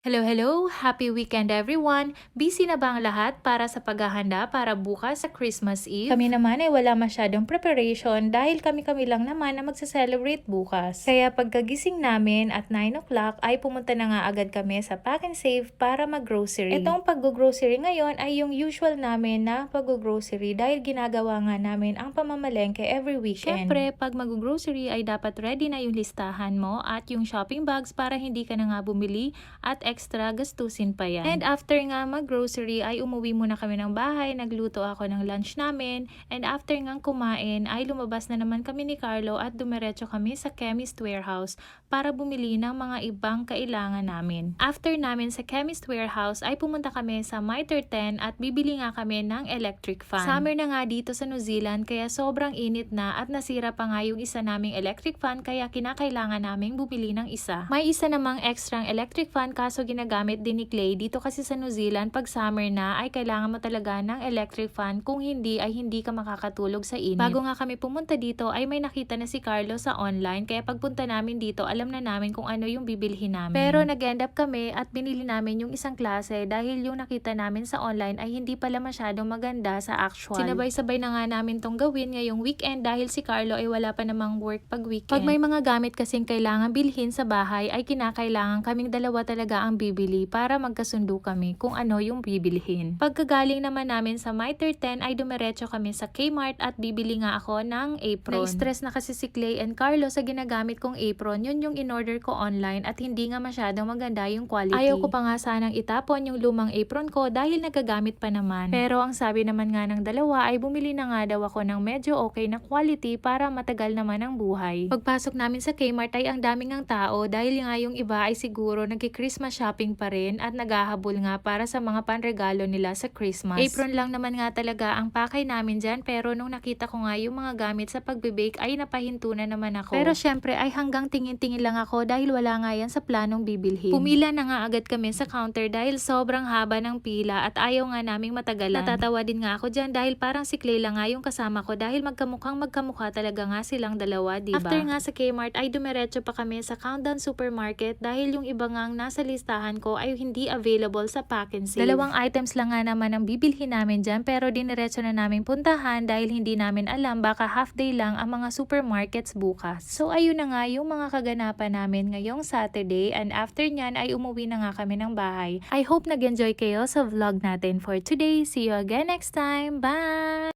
Hello, hello! Happy weekend everyone! Busy na ba ang lahat para sa paghahanda para bukas sa Christmas Eve? Kami naman ay wala masyadong preparation dahil kami-kami lang naman na magsa-celebrate bukas. Kaya pagkagising namin at 9 o'clock ay pumunta na nga agad kami sa Pack and Save para mag-grocery. Itong pag-grocery ngayon ay yung usual namin na pag-grocery dahil ginagawa nga namin ang pamamalengke every weekend. Siyempre, pag mag-grocery ay dapat ready na yung listahan mo at yung shopping bags para hindi ka na nga bumili at extra gastusin pa yan. And after nga mag-grocery ay umuwi muna kami ng bahay, nagluto ako ng lunch namin, and after nga kumain ay lumabas na naman kami ni Carlo at dumiretso kami sa Chemist Warehouse para bumili ng mga ibang kailangan namin. After namin sa Chemist Warehouse ay pumunta kami sa Mitre 10 at bibili nga kami ng electric fan. Summer na nga dito sa New Zealand kaya sobrang init na at nasira pa nga yung isa naming electric fan kaya kinakailangan naming bumili ng isa. May isa namang extra electric fan kaso ginagamit din ni Clay dito kasi sa New Zealand pag summer na ay kailangan mo talaga ng electric fan kung hindi ay hindi ka makakatulog sa init. Bago nga kami pumunta dito ay may nakita na si Carlo sa online kaya pagpunta namin dito alam na namin kung ano yung bibilhin namin. Pero nag-end up kami at binili namin yung isang klase dahil yung nakita namin sa online ay hindi pala masyadong maganda sa actual. Sinabay-sabay na nga namin tong gawin ngayong weekend dahil si Carlo ay wala pa namang work pag weekend. Pag may mga gamit kasing kailangan bilhin sa bahay ay kinakailangan kaming dalawa talaga ang bibili para magkasundo kami kung ano yung bibilhin. Pagkagaling naman namin sa Mitre 10 ay dumiretso kami sa Kmart at bibili nga ako ng apron. Na-stress na kasi si Clay and Carlo sa ginagamit kong apron. Yun yung in-order ko online at hindi nga masyadong maganda yung quality. Ayaw ko pa nga sanang itapon yung lumang apron ko dahil nagagamit pa naman. Pero ang sabi naman nga ng dalawa ay bumili na nga daw ako ng medyo okay na quality para matagal naman ang buhay. Pagpasok namin sa Kmart ay ang daming ang tao dahil nga yung iba ay siguro nagki-Christmas shopping pa rin at naghahabol nga para sa mga panregalo nila sa Christmas. Apron lang naman nga talaga ang pakay namin dyan pero nung nakita ko nga yung mga gamit sa pagbe-bake ay napahinto na naman ako. Pero syempre ay hanggang tingin-tingin lang ako dahil wala nga yan sa planong bibilhin. Pumila na nga agad kami sa counter dahil sobrang haba ng pila at ayaw nga naming matagalan. Natatawa din nga ako dyan dahil parang si Clay lang nga yung kasama ko dahil magkamukhang magkamukha talaga nga silang dalawa, diba? After nga sa Kmart ay dumiretso pa kami sa Countdown Supermarket dahil yung iba nga nasa listahan ko ay hindi available sa pack and save. Dalawang items lang nga naman ang bibilhin namin dyan pero diniretso na namin puntahan dahil hindi namin alam baka half day lang ang mga supermarkets bukas. So ayun na nga yung mga kaganapan namin ngayong Saturday and after nyan ay umuwi na nga kami ng bahay. I hope nag-enjoy kayo sa vlog natin for today. See you again next time. Bye!